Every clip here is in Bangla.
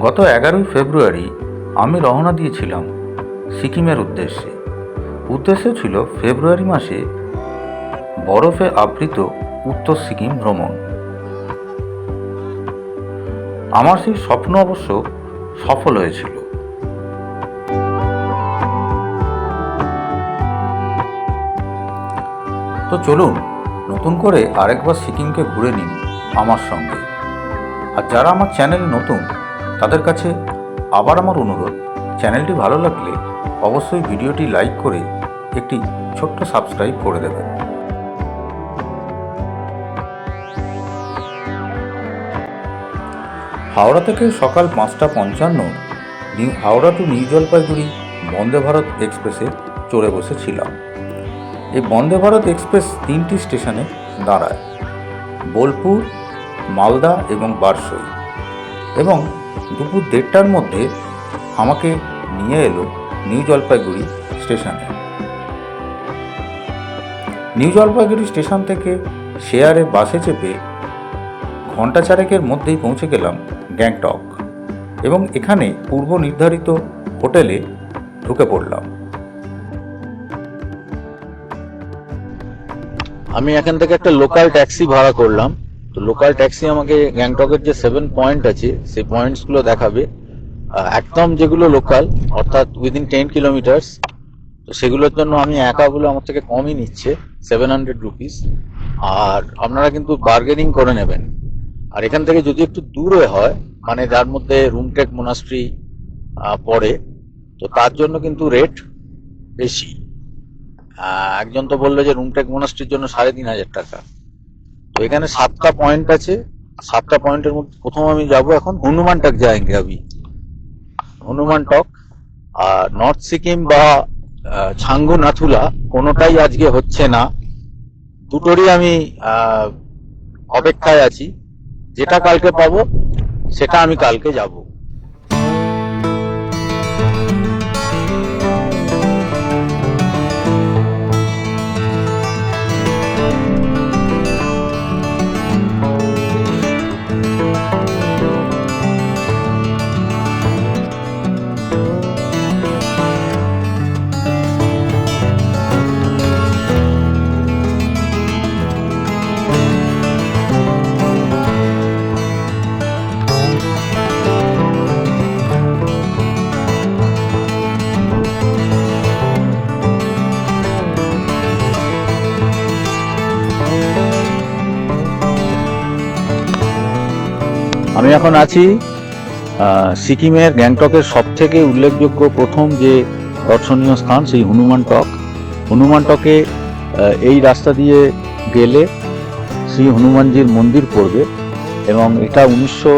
গত এগারোই ফেব্রুয়ারি আমি রওনা দিয়েছিলাম সিকিমের উদ্দেশ্যে। উদ্দেশ্য ছিল ফেব্রুয়ারি মাসে বরফে আবৃত উত্তর সিকিম ভ্রমণ। আমার সেই স্বপ্ন অবশ্য সফল হয়েছিল। তো চলুন, নতুন করে আরেকবার সিকিমকে ঘুরে নিন আমার সঙ্গে। আর যারা আমার চ্যানেল নতুন তাদের কাছে আবার আমার অনুরোধ, চ্যানেলটি ভালো লাগলে অবশ্যই ভিডিওটি লাইক করে একটি ছোট্ট সাবস্ক্রাইব করে দেবেন। হাওড়া থেকে সকাল পাঁচটা পঞ্চান্ন new Howrah to new Jalpaiguri Vande Bharat এক্সপ্রেসে চড়ে বসেছিলাম। এই বন্দে ভারত এক্সপ্রেস তিনটি স্টেশনে দাঁড়ায়, বোলপুর, মালদা এবং বারসই এবং দুপুর দেড়টার মধ্যে আমাকে নিয়ে এলো নিউ জলপাইগুড়ি স্টেশনে। নিউ জলপাইগুড়ি স্টেশন থেকে শেয়ারে বাসে চেপে ঘণ্টা চারেকের মধ্যেই পৌঁছে গেলাম গ্যাংটক এবং এখানে পূর্ব নির্ধারিত হোটেলে ঢুকে পড়লাম। আমি এখান থেকে একটা লোকাল ট্যাক্সি ভাড়া করলাম। তো লোকাল ট্যাক্সি আমাকে গ্যাংটকের যে সেভেন পয়েন্ট আছে, সেই পয়েন্টসগুলো দেখাবে। একদম যেগুলো লোকাল অর্থাৎ উইদিন টেন কিলোমিটার্স তো সেগুলোর জন্য আমি একা বলে আমার থেকে কমই নিচ্ছে সেভেন হান্ড্রেড রুপিস আর আপনারা কিন্তু বার্গেনিং করে নেবেন। আর এখান থেকে যদি একটু দূরে হয় মানে যার মধ্যে রুমটেক মোনাস্ট্রি পড়ে, তো তার জন্য কিন্তু রেট বেশি। একজন তো বলল যে রুমটেক মোনাস্ট্রির জন্য সাড়ে তিন হাজার টাকা। তো এখানে সাতটা পয়েন্ট আছে। সাতটা পয়েন্টের মধ্যে প্রথম আমি যাব এখন হনুমান টক যায় আমি। হনুমান টক আর নর্থ সিকিম বা ছাঙ্গু নাথুলা কোনোটাই আজকে হচ্ছে না। দুটোরই আমি অপেক্ষায় আছি। যেটা কালকে পাবো, সেটা আমি কালকে যাব। আমি এখন আছি সিকিমের গ্যাংটকের সব থেকে উল্লেখযোগ্য প্রথম যে দর্শনীয় স্থান, সেই হনুমান টক। হনুমান টকে এই রাস্তা দিয়ে গেলে শ্রী হনুমানজির মন্দির পড়বে এবং এটা উনিশশো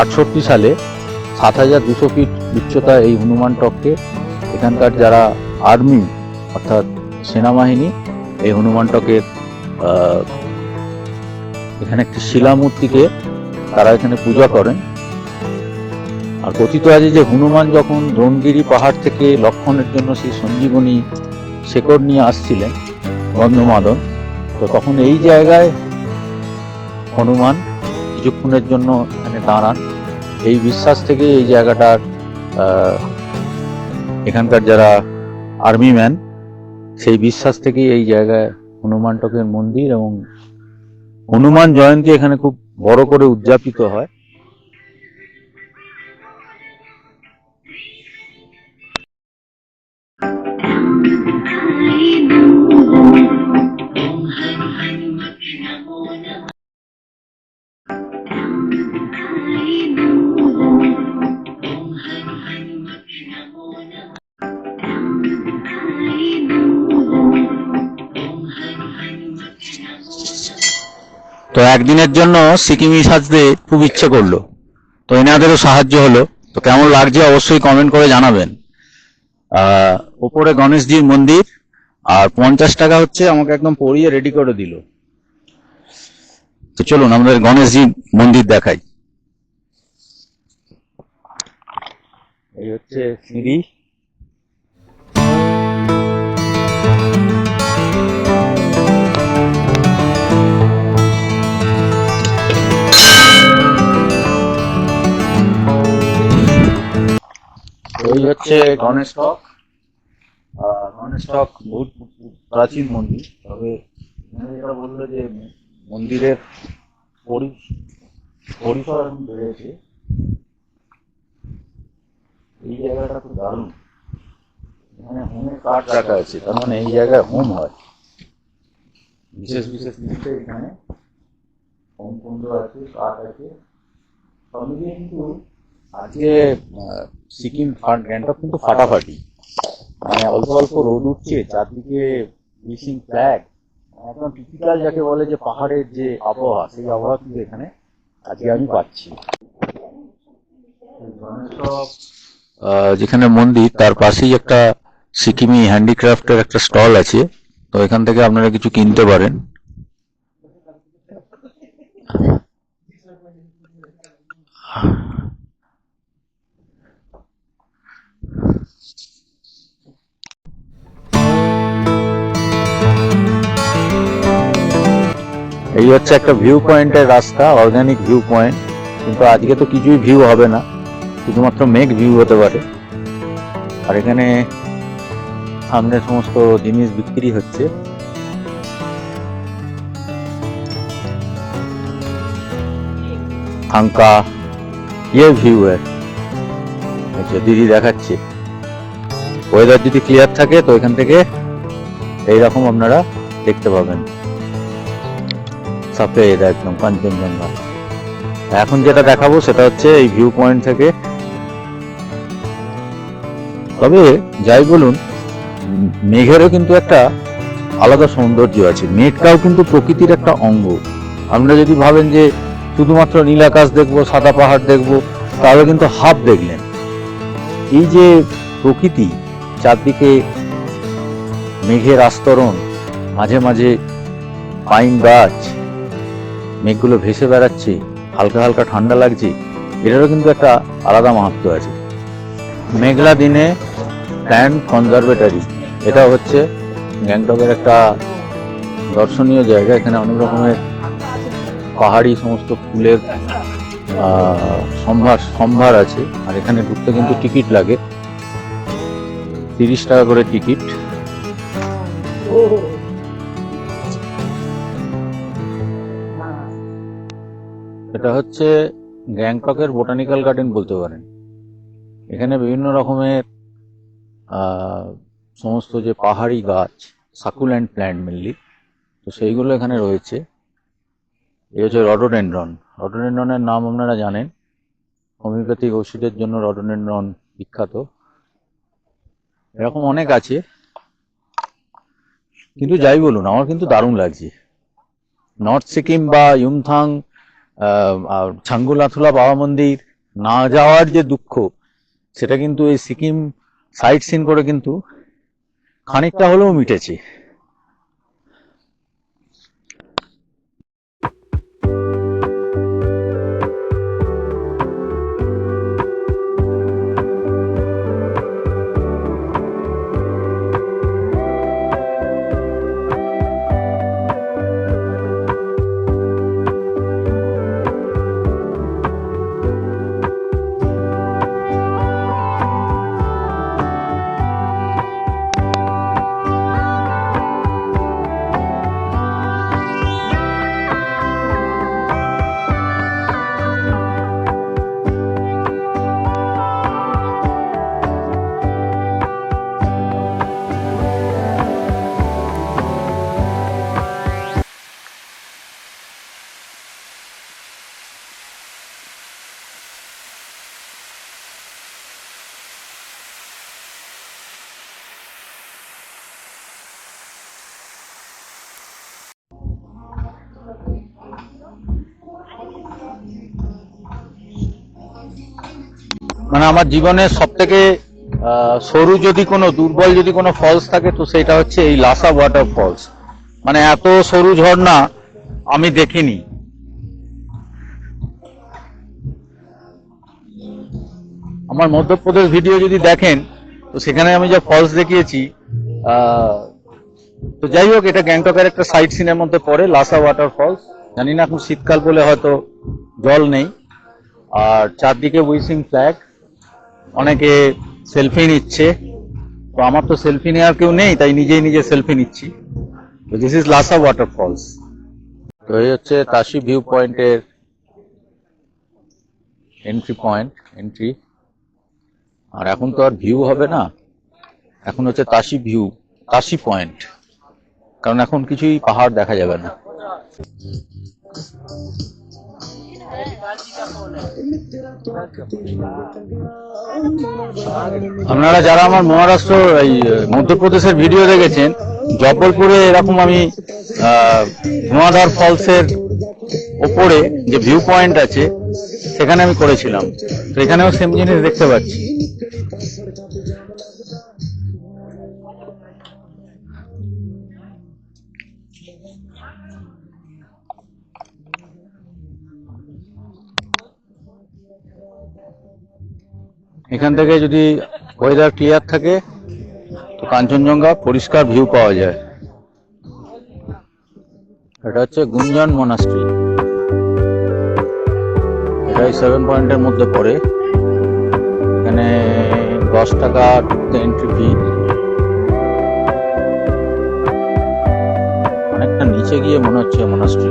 আটষট্টি সালে সাত হাজার দুশো ফিট উচ্চতা এই হনুমান টককে এখানকার যারা আর্মি, অর্থাৎ সেনাবাহিনী, এই হনুমান টকের এখানে একটি শিলামূর্তিকে তারা এখানে পূজা করেন। আর কথিত আছে যে হনুমান যখন দ্রোণগিরি পাহাড় থেকে লক্ষণের জন্য সেই সঞ্জীবনী শেকড় নিয়ে আসছিলেন, গন্ধমাদন, তো তখন এই জায়গায় হনুমান কিছুক্ষণের জন্য এখানে দাঁড়ান। এই বিশ্বাস থেকে এই জায়গাটার এখানকার যারা আর্মি ম্যান, সেই বিশ্বাস থেকেই এই জায়গায় হনুমান টকের মন্দির এবং হনুমান জয়ন্তী এখানে খুব বড় করে উদযাপিত হয়। তো একদিনের জন্য সিকিমি সাজতে খুব ইচ্ছে করল। তো এনাদেরও সাহায্য হলো। তো কেমন লাগছে অবশ্যই কমেন্ট করে জানাবেন। ওপরে গণেশজির মন্দির, আর পঞ্চাশ টাকা হচ্ছে আমাকে একদম পরিয়ে রেডি করে দিল। তো চলুন আমাদের গণেশজির মন্দির দেখাই। এই হচ্ছে সিঁড়ি। এই হচ্ছে গণেশ টক আহ, গণেশ টক বহুত প্রাচীন মন্দির। তবে যেটা বলল যে মন্দিরের পরি- পরিসর এখন বেড়েছে এই জায়গাটা খুব দারুণ। এখানে হোমের কাঠ রাখা আছে। তার মানে এই জায়গায় হোম হয়। বিশেষ বিশেষ জিনিসে এখানে হোম কুণ্ড আছে কাঠ আছে। সব কিন্তু আজকে সিকিম গ্যাংটক কিন্তু ফাটাফাটি। মানে অল্প অল্প রোদ উঠছে চারদিকে মিসিং ফ্ল্যাগ একদম টিপিক্যাল যাকে বলে যে পাহাড়ের যে আবহাওয়া সেই আবহাওয়া কিন্তু এখানে আজকে আমি পাচ্ছি। যেখানে মন্দির তার পাশেই একটা সিকিমি হ্যান্ডিক্রাফটের একটা স্টল আছে। তো এখান থেকে আপনারা কিছু কিনতে পারেন। এই হচ্ছে একটা ভিউ পয়েন্টের রাস্তা অর্গানিক ভিউ পয়েন্ট কিন্তু আজকে তো কিছুই ভিউ হবে না, শুধুমাত্র মেঘ ভিউ হতে পারে। আর এখানে সামনে সমস্ত জিনিস বিক্রি হচ্ছে। হাঙ্কা ইয়ে ভিউ আচ্ছা দিদি দেখাচ্ছে। ওয়েদার যদি ক্লিয়ার থাকে, তো এখান থেকে এইরকম আপনারা দেখতে পাবেন। সাফেদ একদম কাঞ্চনজঙ্ঘা এখন যেটা দেখাবো সেটা হচ্ছে এই ভিউ পয়েন্ট থেকে। তবে যাই বলুন, মেঘেরও কিন্তু একটা আলাদা সৌন্দর্য আছে। মেঘটাও কিন্তু প্রকৃতির একটা অঙ্গ। আপনারা যদি ভাবেন যে শুধুমাত্র নীল আকাশ দেখব, সাদা পাহাড় দেখব, তাহলে কিন্তু হাফ দেখলেন। এই যে প্রকৃতি, চারদিকে মেঘের আস্তরণ, মাঝে মাঝে পাইন গাছ মেঘগুলো ভেসে বেড়াচ্ছে, হালকা হালকা ঠান্ডা লাগছে, এটারও কিন্তু একটা আলাদা মাহাত্ম আছে। মেঘলা দিনে প্ল্যান্ট কনজারভেটরি, এটা হচ্ছে গ্যাংটকের একটা দর্শনীয় জায়গা, এখানে অনেক রকমের পাহাড়ি সমস্ত ফুলের সম্ভার সম্ভার আছে, আর এখানে ঢুকতে কিন্তু টিকিট লাগে। তিরিশ টাকা করে টিকিট। এটা হচ্ছে গ্যাংটকের বোটানিক্যাল গার্ডেন বলতে পারেন। এখানে বিভিন্ন রকমের সমস্ত যে পাহাড়ি গাছ, সাকুল্যান্ড প্ল্যান্ট মেনলি তো সেইগুলো এখানে রয়েছে। এই হচ্ছে রডোডেন্ড্রন। রডোডেন্ড্রনের নাম আপনারা জানেন। হোমিওপ্যাথিক ওষুধের জন্য রডোডেন্ড্রন বিখ্যাত। এরকম অনেক আছে। কিন্তু যাই বলুন, আমার কিন্তু দারুণ লাগছে। নর্থ সিকিম বা ইউমথাং আর ছাঙ্গুলাথুলা বাবা মন্দির না যাওয়ার যে দুঃখ, সেটা কিন্তু এই সিকিম সাইট সিন করে কিন্তু খানিকটা হলেও মিটেছে। আমার জীবনের সব থেকে সরু যদি কোনো, দুর্বল যদি কোনো ফলস থাকে, তো সেটা হচ্ছে এই লাসা ওয়াটার ফলস মানে এত সরু ঝর্ণা আমি দেখিনি। আমার মধ্যপ্রদেশ ভিডিও যদি দেখেন, তো সেখানে আমি যে ফলস দেখিয়েছি তো যাই হোক, এটা গ্যাংটকের একটা সাইট সিনের মধ্যে পড়ে লাসা ওয়াটার ফলস জানি না এখন শীতকাল বলে হয়তো জল নেই। আর চারদিকে উইসিং ফ্ল্যাগ অনেকে সেলফি নিচ্ছে। তো আমার তো সেলফি নেওয়ার কেউ নেই, তাই নিজেই নিজে সেলফি নিচ্ছি। তো দিস ইজ লাসা ওয়াটারফলস তো এই হচ্ছে তাসি ভিউ পয়েন্টের এন্ট্রি পয়েন্ট এন্ট্রি আর এখন তো আর ভিউ হবে না। এখন হচ্ছে তাসি ভিউ তাসি পয়েন্ট কারণ এখন কিছুই পাহাড় দেখা যাবে না। আপনারা যারা আমার মহারাষ্ট্র, এই মধ্যপ্রদেশের ভিডিও দেখেছেন জব্বলপুরে এরকম আমি ধোঁয়াধার ফলসের ওপরে যে ভিউ পয়েন্ট আছে, সেখানে আমি করেছিলাম। তো এখানেও সেম জিনিস দেখতে পাচ্ছি। এখান থেকে যদি ওয়েদার ক্লিয়ার থাকে, তো কাঞ্চনজঙ্ঘা পরিষ্কার ভিউ পাওয়া যায়। এটা হচ্ছে গুঞ্জন মনাস্ট্রি এটাই সেভেন পয়েন্টের মধ্যে পড়ে। এখানে দশ টাকা ঢুকতে এন্ট্রি ফি অনেকটা নিচে গিয়ে মনে হচ্ছে মনাস্ট্রি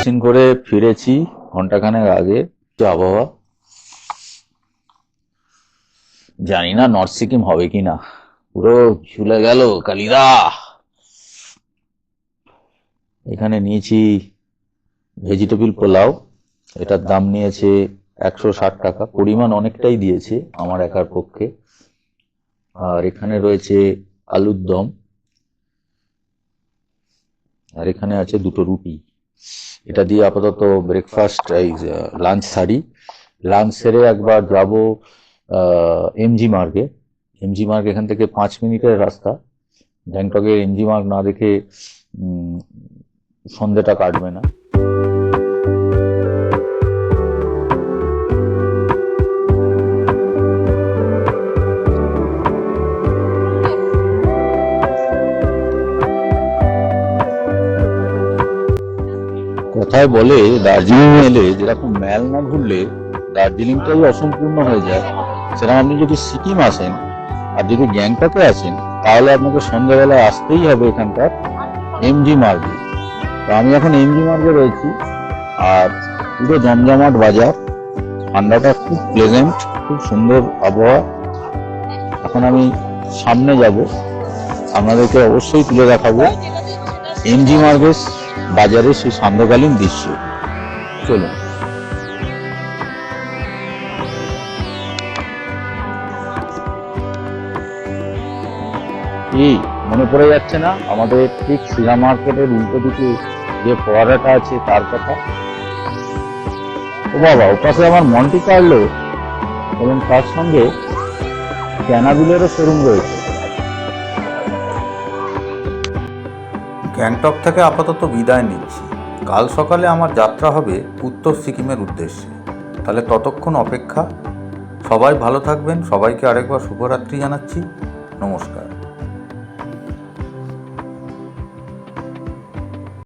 সাইট করে ফিরেছি ঘন্টাখানেক আগে। আবহাওয়া? জানি না নর্থ সিকিম হবে কি না। পুরো ঝুলে গেল, কালিদা! এখানে নিয়েছি ভেজিটেবল পোলাও। এটার দাম নিয়েছে একশো ষাট টাকা। পরিমাণ অনেকটাই দিয়েছে আমার একার পক্ষে। আর এখানে রয়েছে আলুর দম। আর এখানে আছে দুটো রুটি। এটা দিয়ে আপাতত ব্রেকফাস্ট এই লাঞ্চ সারি। লাঞ্চ সেরে একবার যাব এমজি মার্গে এমজি মার্গ এখান থেকে পাঁচ মিনিটের রাস্তা। গ্যাংটকের এমজি মার্গ না দেখে উম, সন্ধেটা কাটবে না। কথায় বলে দার্জিলিং এলে যেরকম ম্যাল না ঘুরলে দার্জিলিংটাই অসম্পূর্ণ হয়ে যায়। সেরকম আপনি যদি সিকিম আসেন, আর যদি গ্যাংটকে আসেন, তাহলে আপনাকে সন্ধ্যাবেলায় আসতেই হবে এখানকার এমজি মার্গে। তো আমি এখন এমজি মার্গে রয়েছি, আর পুরো জমজমাট বাজার, ঠান্ডাটা খুব প্লেজেন্ট খুব সুন্দর আবহাওয়া। এখন আমি সামনে যাব, আপনাদেরকে অবশ্যই তুলে দেখাবো এমজি মার্গের বাজারে সেই সান্ধ্যকালীন দৃশ্য। চলুন। কি, মনে পড়ে যাচ্ছে না? আমাদের ঠিক সিরা মার্কেটের উল্টো দিকে যে ফোয়ারাটা আছে, তার কথা? ও বাবা ওপাশে আমার মন্টি কার্লো এবং তার সঙ্গে ক্যানাবিলেরও শোরুম রয়েছে। গ্যাংটক থেকে আপাতত বিদায় নিচ্ছি। কাল সকালে আমার যাত্রা হবে উত্তর সিকিমের উদ্দেশ্যে। তাহলে ততক্ষণ অপেক্ষা। সবাই ভালো থাকবেন। সবাইকে আরেকবার শুভরাত্রি জানাচ্ছি। নমস্কার।